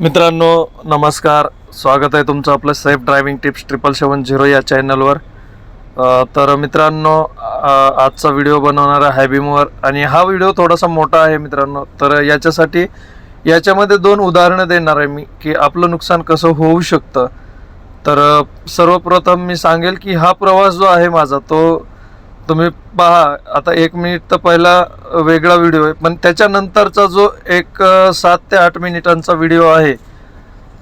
मित्रांनो नमस्कार. स्वागत आहे तुमचं आपलं safe driving tips triple seven zero या चॅनलवर तर मित्रांनो आजचा व्हिडिओ बनवणार आहे हायबीमवर आणि हा व्हिडिओ थोडासा मोठा आहे मित्रांनो. तर याच्यासाठी याच्यामध्ये दोन उदाहरणं देणार आहे मी की आपलं नुकसान कसं होऊ शकतं. तर सर्वप्रथम मी सांगेल की हा प्रवास जो आहे माझा तो तुम्ही पहा आता एक मिनिट तर पहिला वेगळा व्हिडिओ आहे पण त्याच्यानंतरचा जो एक सात ते आठ मिनिटांचा व्हिडिओ आहे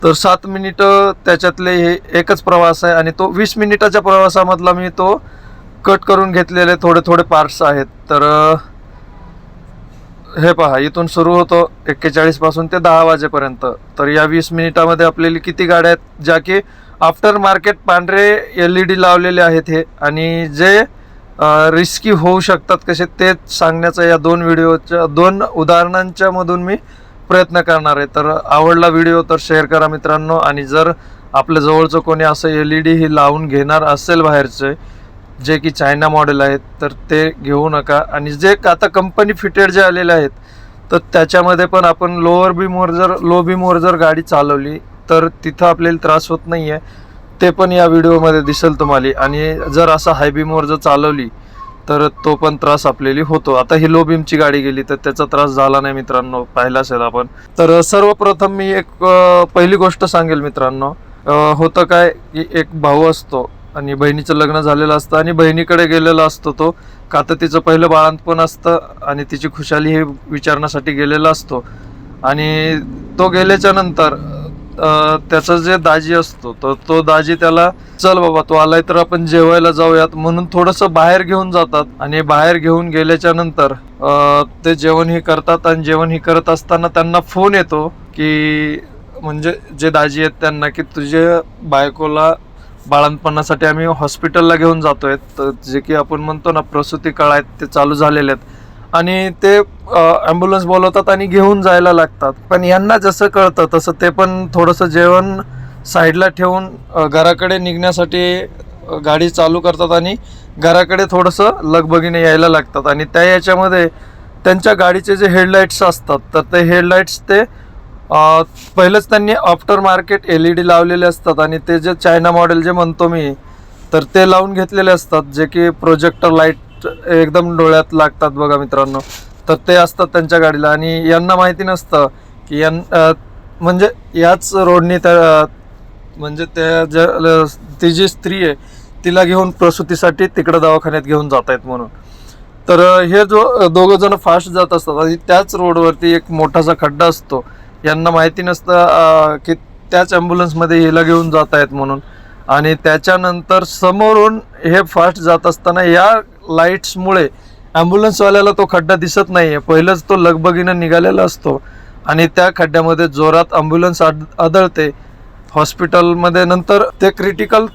तर सात मिनिटं त्याच्यातले हे एकच प्रवास आहे आणि तो वीस मिनिटाच्या प्रवासामधला मी तो कट करून घेतलेले थोडे थोडे पार्ट्स आहेत. तर हे पहा इथून सुरू होतो एक्केचाळीसपासून ते दहा वाजेपर्यंत. तर या वीस मिनिटामध्ये आपल्याला किती गाड्या आहेत ज्या की आफ्टर मार्केट पांढरे एल ई डी लावलेले आहेत हे. आणि जे रिस्की होऊ शकतात कसे ते सांगण्याचा या दोन व्हिडिओच्या दोन उदाहरणांच्या मधून मी प्रयत्न करणार आहे. तर आवडला व्हिडिओ तर शेअर करा मित्रांनो. आणि जर आपल्या जवळचं कोणी असं एल ई डी ही लावून घेणार असेल बाहेरचे जे की चायना मॉडेल आहेत तर ते घेऊ नका. आणि जे आता कंपनी फिटेड जे आलेले आहेत तर त्याच्यामध्ये पण आपण लोअर बीमवर जर लो बीमवर जर गाडी चालवली तर तिथं आपल्याला त्रास होत नाही आहे ते पण या व्हिडिओमध्ये दिसेल तुम्हाला. आणि जर असं हाय बीमवर जर चालवली तर तो पण त्रास आपल्याला होतो. आता ही लो बीमची गाडी गेली तर त्याचा त्रास झाला नाही मित्रांनो पाहिला असेल आपण. तर सर्वप्रथम मी एक पहिली गोष्ट सांगेल मित्रांनो. होतं काय की एक भाऊ असतो आणि बहिणीचं लग्न झालेलं असतं आणि बहिणीकडे गेलेला असतो तो. का तर तिचं पहिलं बाळंतपण असतं आणि तिची खुशाली हे विचारण्यासाठी गेलेला असतो. आणि तो गेल्याच्यानंतर त्याचा जे दाजी असतो तर तो दाजी त्याला चल बाबा तू आलाय तर आपण जेवायला जाऊयात. म्हणून थोडंसं बाहेर घेऊन जातात. आणि बाहेर घेऊन गेल्याच्यानंतर ते जेवण हे करतात आणि जेवण ही करत असताना त्यांना फोन येतो की म्हणजे जे दाजी आहेत त्यांना की तुझ्या बायकोला बाळणपणासाठी आम्ही हॉस्पिटलला घेऊन जातोय. तर जे की आपण म्हणतो ना प्रसूती काळ आहेत ते चालू झालेले आहेत. आणि ते ॲम्ब्युलन्स बोलवतात आणि घेऊन जायला लागतात. पण यांना जसं कळतं तसं ते पण थोडंसं जेवण साईडला ठेवून घराकडे निघण्यासाठी गाडी चालू करतात आणि घराकडे थोडंसं लगबगीने यायला लागतात. आणि त्या याच्यामध्ये त्यांच्या गाडीचे जे हेडलाईट्स असतात तर ते हेडलाईट्स ते पहिलंच त्यांनी after market L E D लावलेले असतात आणि ते जे चायना मॉडेल जे म्हणतो मी तर ते लावून घेतलेले असतात जे की प्रोजेक्टर लाइट एकदम डोळ्यात लागतात बघा मित्रांनो. तर ते असतात त्यांच्या गाडीला आणि यांना माहिती नसतं की यां म्हणजे याच रोडनी त्या म्हणजे त्या ज्या ल- ती जी स्त्री आहे तिला घेऊन प्रसूतीसाठी तिकडं दवाखान्यात घेऊन जात आहेत म्हणून. तर हे जो दोघं जण फास्ट जात असतात आणि त्याच रोडवरती एक मोठासा खड्डा असतो. यांना माहिती नसतं की त्याच ॲम्ब्युलन्समध्ये हिला घेऊन जात आहेत म्हणून. आणि त्याच्यानंतर समोरून हे फास्ट जात असताना या लाईट्समुळे ॲम्ब्युलन्सवाल्याला तो खड्डा दिसत नाही आहे पहिलंच तो लगबगीनं निघालेला असतो आणि त्या खड्ड्यामध्ये जोरात ॲम्ब्युलन्स आद आदळते. हॉस्पिटलमध्ये नंतर ते क्रिटिकल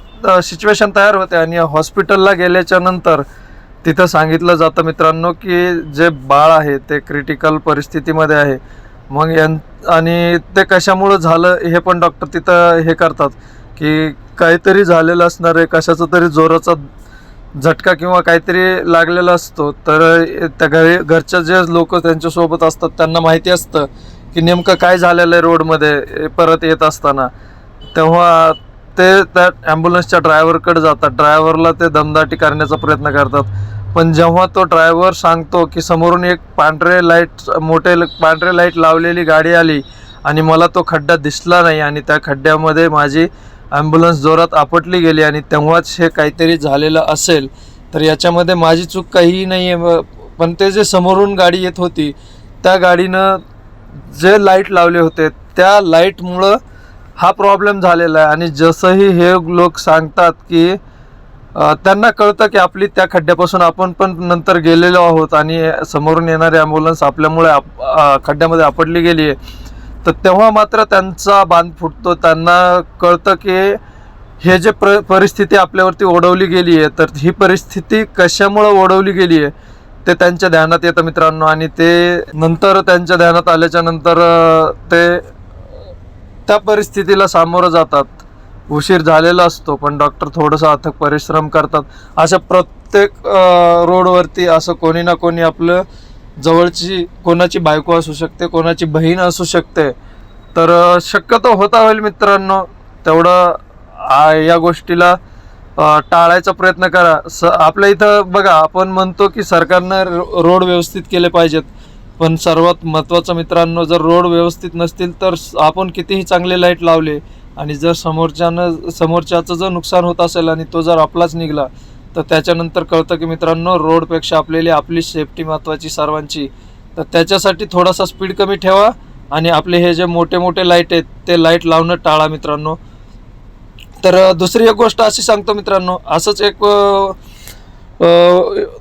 सिच्युएशन तयार होते आणि हॉस्पिटलला गेल्याच्यानंतर तिथं सांगितलं जातं मित्रांनो की जे बाळ आहे ते क्रिटिकल परिस्थितीमध्ये आहे. मग यां आणि ते कशामुळं झालं हे पण डॉक्टर तिथं हे करतात की काहीतरी झालेलं असणार आहे कशाचा तरी जोराचा झटका किंवा काहीतरी लागलेला असतो तर त्या घरी घरच्या जे लोक त्यांच्यासोबत असतात त्यांना माहिती असतं की नेमकं काय झालेलं आहे रोडमध्ये परत येत असताना. तेव्हा ते त्या ॲम्ब्युलन्सच्या ड्रायव्हरकडे जातात. ड्रायव्हरला ते दमदाटी करण्याचा प्रयत्न करतात. पण जेव्हा तो ड्रायव्हर सांगतो की समोरून एक पांढरे लाइट मोठे ल- पांढरे लाइट लावलेली गाडी आली आणि मला तो खड्डा दिसला नाही आणि त्या खड्ड्यामध्ये माझी ॲम्ब्युलन्स जोरात आपटली गेली आणि तेव्हाच हे काहीतरी झालेलं असेल तर याच्यामध्ये माझी चूक काहीही नाही आहे पण ते जे समोरून गाडी येत होती त्या गाडीनं जे लाइट लावले होते त्या लाईटमुळं हा प्रॉब्लेम झालेला आहे. आणि जसंही हे लोक सांगतात की त्यांना कळतं की आपली त्या खड्ड्यापासून आपण पण नंतर गेलेलो आहोत आणि समोरून येणारी ॲम्ब्युलन्स आपल्यामुळे आप खड्ड्यामध्ये आपडली गेली आहे तर तेव्हा मात्र त्यांचा बांध फुटतो. त्यांना कळतं की हे जे प्र परिस्थिती आपल्यावरती ओढवली गेली आहे तर ही परिस्थिती कशामुळं ओढवली गेली आहे ते त्यांच्या ध्यानात येतं मित्रांनो. आणि ते नंतर त्यांच्या ध्यानात आल्याच्यानंतर ते त्या परिस्थितीला सामोरं जातात. उशीर झालेला असतो पण डॉक्टर थोडंसं अथक परिश्रम करतात. अशा प्रत्येक रोडवरती असं कोणी ना कोणी आपलं जवळची कोणाची बायको असू शकते कोणाची बहीण असू शकते. तर शक्यतो होता होईल मित्रांनो तेवढं या गोष्टीला टाळायचा प्रयत्न करा. स आपल्या इथं बघा आपण म्हणतो की सरकारनं रो- रोड व्यवस्थित केले पाहिजेत. पण सर्वात महत्त्वाचं मित्रांनो जर रोड व्यवस्थित नसतील तर आपण कितीही चांगले लाइट लावले आणि जर समोरच्यानं समोरच्याचं जर नुकसान होत असेल आणि तो जर आपलाच निघाला तर त्याच्यानंतर कळतं की मित्रांनो रोडपेक्षा आपल्याली आपली सेफ्टी महत्त्वाची सर्वांची. तर त्याच्यासाठी थोडासा स्पीड कमी ठेवा आणि आपले हे जे मोठे मोठे लाइट आहेत ते लाइट लावणं टाळा मित्रांनो. तर दुसरी एक गोष्ट अशी सांगतो मित्रांनो असंच एक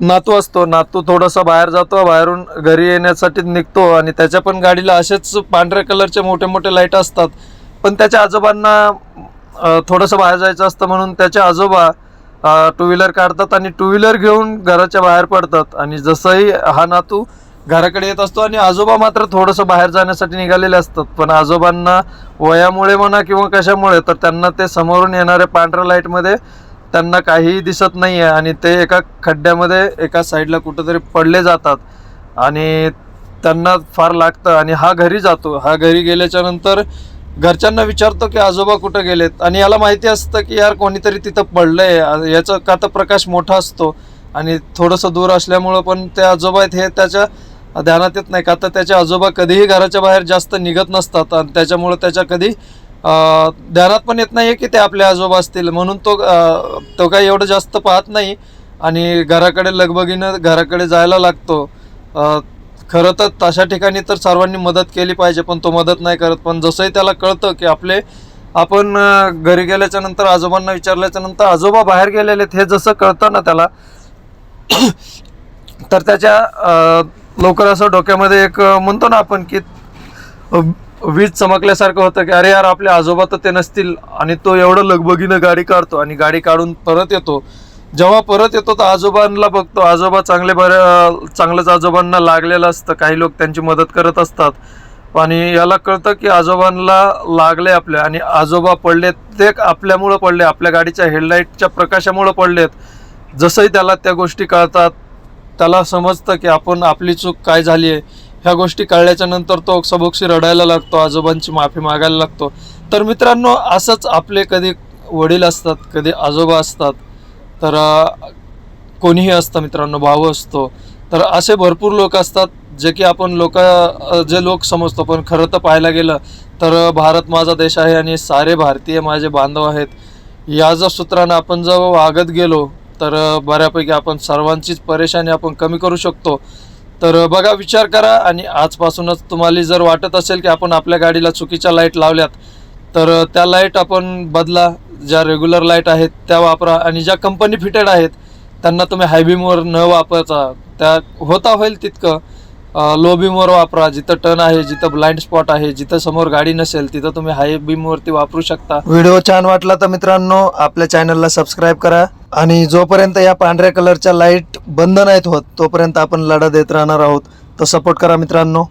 नातू असतो. नातू थोडासा बाहेर जातो बाहेरून घरी येण्यासाठी निघतो आणि त्याच्या पण गाडीला असेच पांढऱ्या कलरचे मोठे मोठे लाइट असतात. पण त्याच्या आजोबांना थोडंसं बाहेर जायचं असतं म्हणून त्याच्या आजोबा टू व्हीलर काढतात आणि टू व्हीलर घेऊन घराच्या बाहेर पडतात. आणि जसंही हा नातू घराकडे येत असतो आणि आजोबा मात्र थोडंसं बाहेर जाण्यासाठी निघालेले असतात. पण आजोबांना वयामुळे म्हणा किंवा कशामुळे तर त्यांना ते समोरून येणाऱ्या पांढऱ्या लाईटमध्ये त्यांना काहीही दिसत नाही आहे आणि ते एका खड्ड्यामध्ये एका साईडला कुठंतरी पडले जातात. आणि त्यांना फार लागतं. आणि हा घरी जातो. हा घरी गेल्याच्यानंतर घरच्यांना विचारतो की आजोबा कुठं गेलेत? आणि याला माहिती असतं की यार कोणीतरी तिथं पडलंय. याचं का तर प्रकाश मोठा असतो. आणि थोडंसं दूर असल्यामुळं पण ते आजोबा आहेत हे त्याच्या ध्यानात येत नाही का तर त्याचे आजोबा कधीही घराच्या बाहेर जास्त निघत नसतात आणि त्याच्यामुळं त्याच्या कधी ध्यानात पण येत नाही की ते आपले आजोबा असतील. म्हणून तो तो काही एवढं जास्त पाहत नाही. आणि घराकडे लगबगीनं घराकडे जायला लागतो. खरं तर तशा ठिकाणी तर सर्वांनी मदत केली पाहिजे पण तो मदत नाही करत. पण जसंही त्याला कळतं की आपले आपण घरी गेल्याच्यानंतर आजोबांना विचारल्याच्या नंतर आजोबा बाहेर गेलेले आहेत हे जसं कळतं ना त्याला तर त्याच्या लवकर असं डोक्यामध्ये एक म्हणतो ना आपण की वीज चमकल्यासारखं होतं की अरे यार आपले आजोबा तर ते नसतील आणि तो एवढं लगबगीनं गाडी काढतो आणि गाडी काढून परत येतो. जेव्हा परत येतो तर आजोबांना बघतो. आजोबा चांगले बरे चांगलंच आजोबांना लागलेलं असतं. काही लोक त्यांची मदत करत असतात. आणि याला कळतं की आजोबांना लागले आपल्या आणि आजोबा पडले ते आपल्यामुळं पडले. आपल्या गाडीच्या हेडलाईटच्या प्रकाशामुळं पडलेत. जसंही त्याला त्या गोष्टी कळतात त्याला समजतं की आपण आपली चूक काय झाली आहे. ह्या गोष्टी कळल्याच्या नंतर तो सबोक्षी रडायला लागतो. आजोबांची माफी मागायला लागतो. तर मित्रांनो असंच आपले कधी वडील असतात कधी आजोबा असतात तर कोणीही असतं मित्रांनो भाऊ असतो तर असे भरपूर लोक असतात जे की आपण लोक जे लोक समजतो. पण खरं तर पाहायला गेलं तर भारत माझा देश आहे आणि सारे भारतीय माझे बांधव आहेत. या जर सूत्रानं आपण जर वागत गेलो तर बऱ्यापैकी आपण सर्वांचीच परेशानी आपण कमी करू शकतो. तर बघा विचार करा आणि आजपासूनच तुम्हाला जर वाटत असेल की आपण आपल्या गाडीला चुकीच्या लाइट लावल्यात तर त्या लाइट आपण बदला. ज्या रेग्युलर लाइट आहेत त्या वापरा. आणि ज्या कंपनी फिटेड आहेत त्यांना तुम्ही हायबीमवर न वापरता त्या होता होईल तितकं. लो बीमवर वापरा. जिथं टर्न आहे जिथं ब्लाइंड स्पॉट आहे जिथं समोर गाडी नसेल तिथं तुम्ही हाय बीमवरती वापरू शकता. व्हिडिओ छान वाटला तर मित्रांनो आपल्या चॅनलला सबस्क्राईब करा. आणि जोपर्यंत या पांढऱ्या कलरच्या लाइट बंद नाहीत होत तोपर्यंत आपण लढा देत राहणार आहोत. तर सपोर्ट करा मित्रांनो.